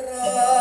รา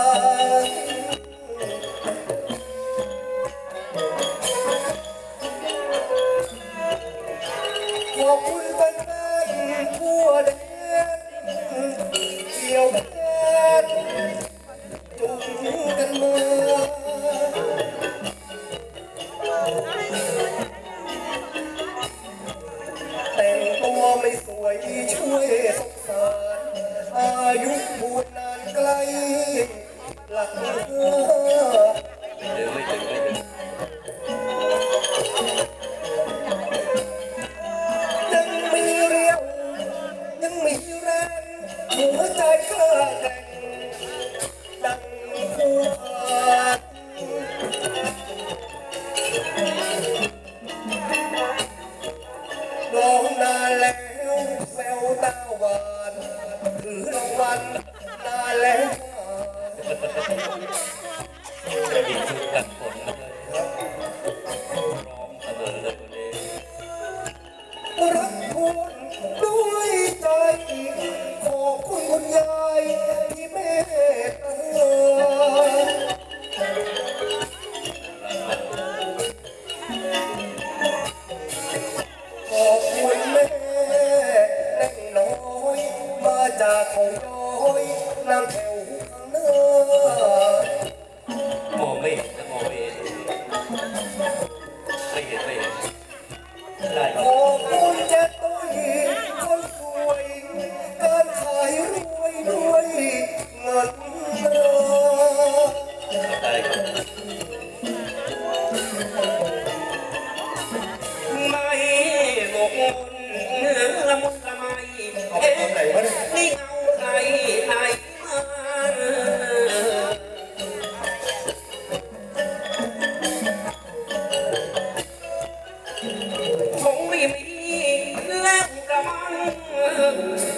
Yeah.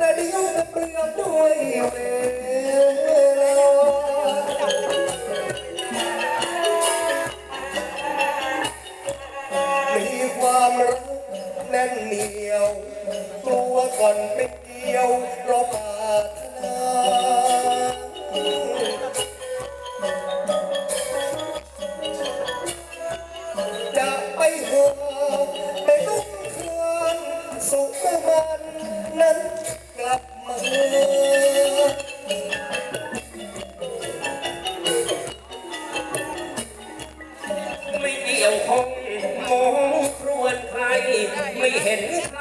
María, te pido tu กี่ยวข้องมองครวนใคร ไม่เห็นใคร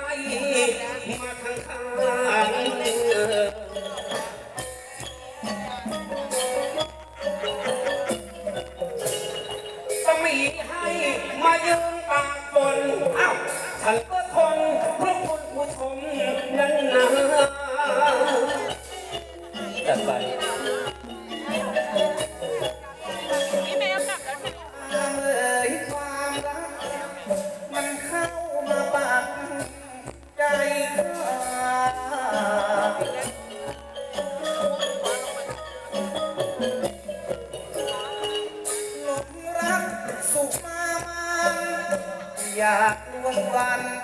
มาข้างข้างเออต้องมีให้มายืนปากบนอ้าวฉันก็ วัน